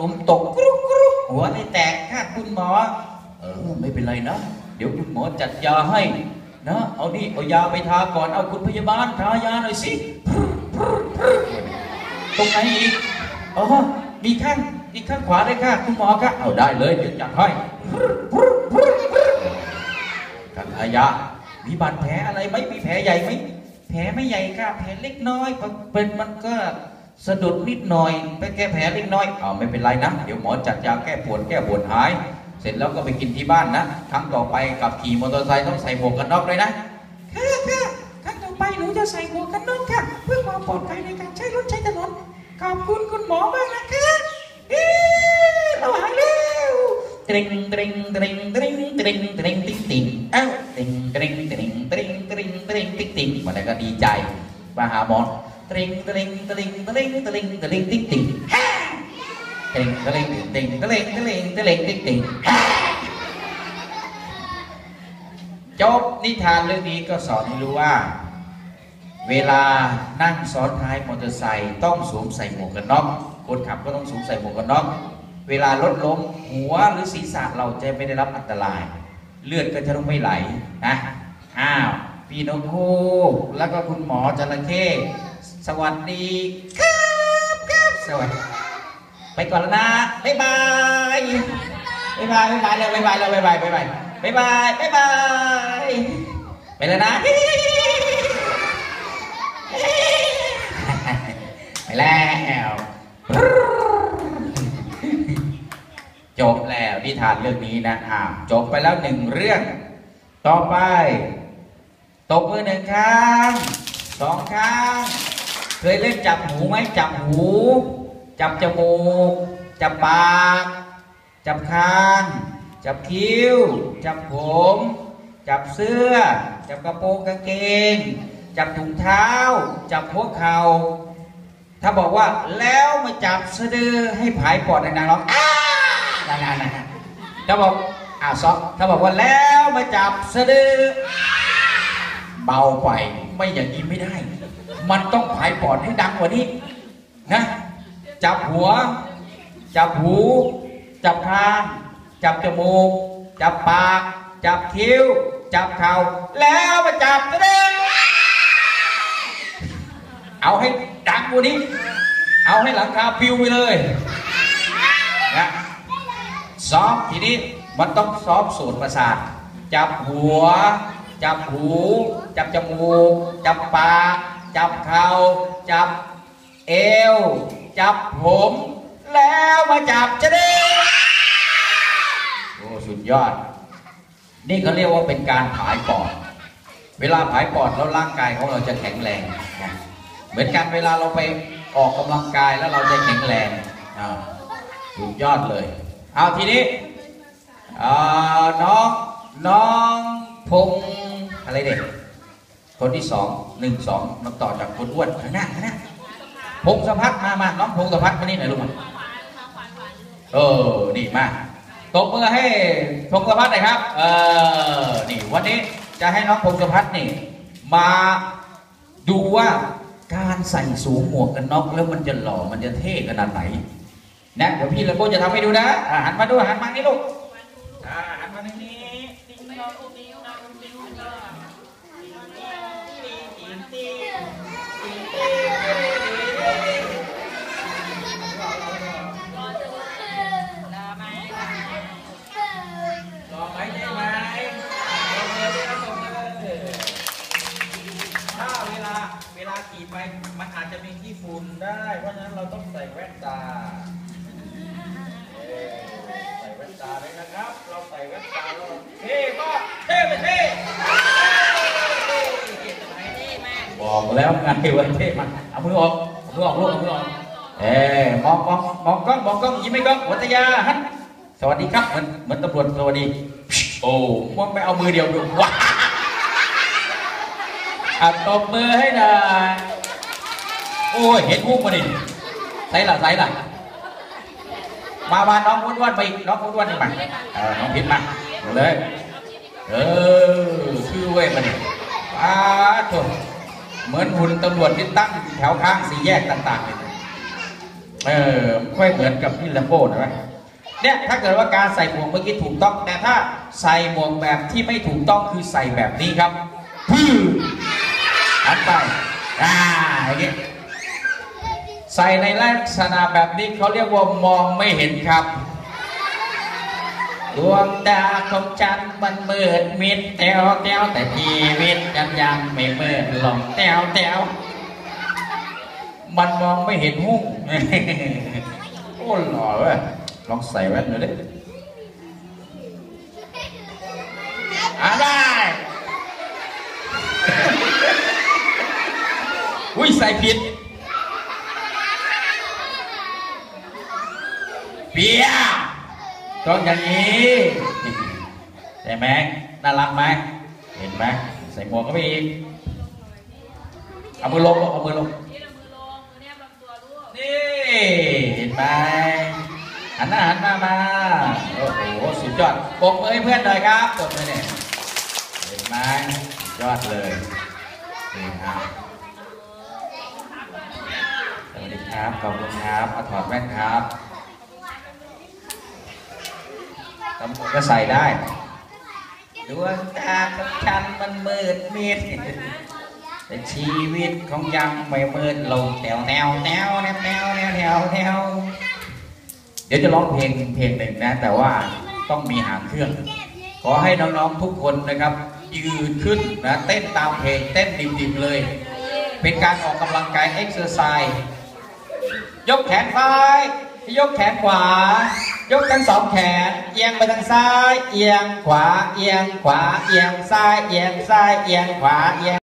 หลุมตกกรุกกรุกหัวไม่แตกค่ะคุณหมอ เออไม่เป็นไรนะ เดี๋ยวคุณหมอจัดยาให้นะเอานี่เอายาไปทาก่อนเอาคุณพยาบาลทายาหน่อยสิตรงไหนอีกอ๋อมีข้างอีกข้างขวาได้ค่ะคุณหมอค่ะเอาได้เลยเดี๋ยวจัดให้กันทายามีบาดแผลอะไรไหมมีแผลใหญ่ไหมแผลไม่ใหญ่ค่ะแผลเล็กน้อยเป็นมันก็ สะดุดนิดหน่อยไปแก้แผลเล็กน้อยเอาไม่เป็นไรนะ เดี๋ยวหมอจัดยาแก้ปวดแก้ปวดหาย เสร็จแล้วก็ไปกินที่บ้านนะ ครั้งต่อไปกับขี่มอเตอร์ไซค์ต้องใส่หมวกกันน็อกเลยนะค่ะค่ะครั้งต่อไปหนูจะใส่หมวกกันน็อกค่ะ เพื่อความปลอดภัยในการใช้รถใช้ถนน ขอบคุณคุณหมอมากนะคะเอ๊ะเราหายแล้วตริงตริงตริงตริงตริงตริงติ๊งติ๊งเอ้าตริงตริงตริงตริงตริงตริงติ๊งติ๊งมาแล้วก็ดีใจมาหาหมอ ตริงตริงตริงตริงตริงตริงติ๊งติ๊งฮ่าตริงตริงติงตริงตริงตริงติ๊งติ๊งฮ่าจบนิทานเรื่องนี้ก็สอนให้รู้ว่า เวลานั่งซ้อนท้ายมอเตอร์ไซค์ต้องสวมใส่หมวกกันน็อกคนขับก็ต้องสวมใส่หมวกกันน็อกเวลารถล้มหัวหรือศีรษะเราจะไม่ได้รับอันตราย เลือดก็จะต้องไม่ไหลนะอ้าวพี่นกฮูกแล้วก็คุณหมอจระเข้ สวัสดีครับครับสวัสดีไปก่อนแล้วนะบ๊ายบายบ๊ายบายบ๊ายบายเลยบ๊ายบายเลยบ๊ายบายบ๊ายบายบ๊ายบายบ๊ายบายไปแล้วนะไปแล้วจบแล้วนิทานเรื่องนี้นะอ่าจบไปแล้วหนึ่งเรื่อง ต่อไปตบมือหนึ่งครั้งสองครั้ง เคยเล่นจับหูไหมจับหู จับจมูก จับปาก จับคาง จับคิ้ว จับผม จับเสื้อ จับกระโปรงกางเกง จับถุงเท้า จับหัวเข่า ถ้าบอกว่าแล้วมาจับสะดือให้ผายปอดดังๆร้องอ้านั่นๆนะถ้าบอกอ้าวซอกถ้าบอกว่าแล้วมาจับสะดือ เบาไปไม่อย่างนี้ไม่ได้ มันต้องผายปอดให้ดังกว่านี้นะ จับหัว จับหู จับคางจับจมูก จับปาก จับคิ้ว จับเข่าแล้วมาจับสะดือเอาให้ดังกว่านี้ เอาให้หลังคาปิวไปเลยนะซ้อมทีนี้มันต้องซ้อมสูตรประสาท จับหัว จับหู จับจมูก จับปาก จับเข่าจับเอว จับผม แล้วมาจับจะได้โอ้สุดยอด นี่เขาเรียกว่าเป็นการผายปอด เวลาผายปอดแล้วร่างกายของเราจะแข็งแรงนะเหมือนกันเวลาเราไปออกกำลังกายแล้วเราจะแข็งแรงสุดยอดเลย เอาทีนี้น้องน้องพง อะไรเด็กคนที่สองหนึ่งสองน้องต่อจากคนอ้วนข้างหน้าข้างหน้าพงศพัฒน์มามาน้องพงศพัฒน์มานี่หน่อยลูกมาเออนี่มาตบมือให้พงศพัฒน์หน่อยครับ เออนี่วันนี้จะให้น้องพงศพัฒน์นี่ มาดูว่าการใส่สูงหมวกกันน็อกแล้วมันจะหล่อมันจะเท่ขนาดไหนนะเดี๋ยวพี่เลโกจะทำให้ดูนะอะหันมาดูหันมานี่ลูก ตาใส่แว่นตาเลยนะครับ เราใส่แว่นตาเราเท่มากเท่ไปเท่บอกแล้วไงว่าเท่มากเอามือออกเอามือออกลูกเอามือออกเอ้มองมองมองกล้องมองกล้องยิ้มให้กล้องวัตยาฮันสวัสดีครับเหมือนเหมือนตำรวจสวัสดี โอ้ว่าไม่เอามือเดียวดูว้าอะตบมือให้หน่อยโอ้ยเห็นมุกมาดิ ใส่ละใส่ละมามาน้องอ้วนๆไปน้องอ้วนๆนี่มาเออน้องพิษมาเอาเลยเออชื่อเว้ยมันนี่ป้าโถเหมือนหุ่นตำรวจที่ตั้งแถวข้างสี่แยกต่างๆเลยเออค่อยเหมือนกับพี่แลมโบ้นะเนี่ยถ้าเกิดว่าการใส่หมวกเมื่อกี้ถูกต้อง แต่ถ้าใส่หมวกแบบที่ไม่ถูกต้องคือใส่แบบนี้ครับพื้หันไปอ่าอย่างนี้ ใส่ในลักษณะแบบนี้เขาเรียกว่ามองไม่เห็นครับ ดวงตาของฉันมันมืดมิดแต้วแต้วแต่ชีวิตฉันยังไม่มืดหลงแต้วแต้วมันมองไม่เห็นหุ้งโอ้หล่อเว้ยลองใส่แว่นหน่อยดิอะได้อุ้ยใส่ผิดเปีย ต้องอย่างนี้ใช่ไหมน่ารักไหมเห็นไหมใส่หมวกก็ไปอีกเอามือลงลูกเอามือลงนี่เรามือลงนี่เห็นไหมหันหน้าหันมามาโอ้โหสุดยอดปรบมือให้เพื่อนหน่อยครับปรบมือเนี่ยเห็นไหมยอดเลยนี่ครับสวัสดีครับขอบคุณครับมาถอดแว่นครับ ตำรวจก็ใส่ได้ดวงตาของฉันมันมืดมิดแต่ชีวิตของยังไม่มืดลงแถวแนวแนวแนวแนวแนวแนวเดี๋ยวจะร้องเพลงเพลงหนึ่งนะ แต่ว่าต้องมีหางเครื่อง ขอให้น้องๆทุกคนนะครับ ยืนขึ้นนะเต้นตามเพลงเต้นดิบๆเลย เป็นการออกกำลังกายเอ็กซ์เซอร์ไซส์ยกแขนซ้าย ยกแขนขวา ยกทั้งสองแขน เอียงไปทางซ้าย เอียงขวา เอียงขวา เอียงซ้าย เอียงซ้าย เอียงขวา เอียง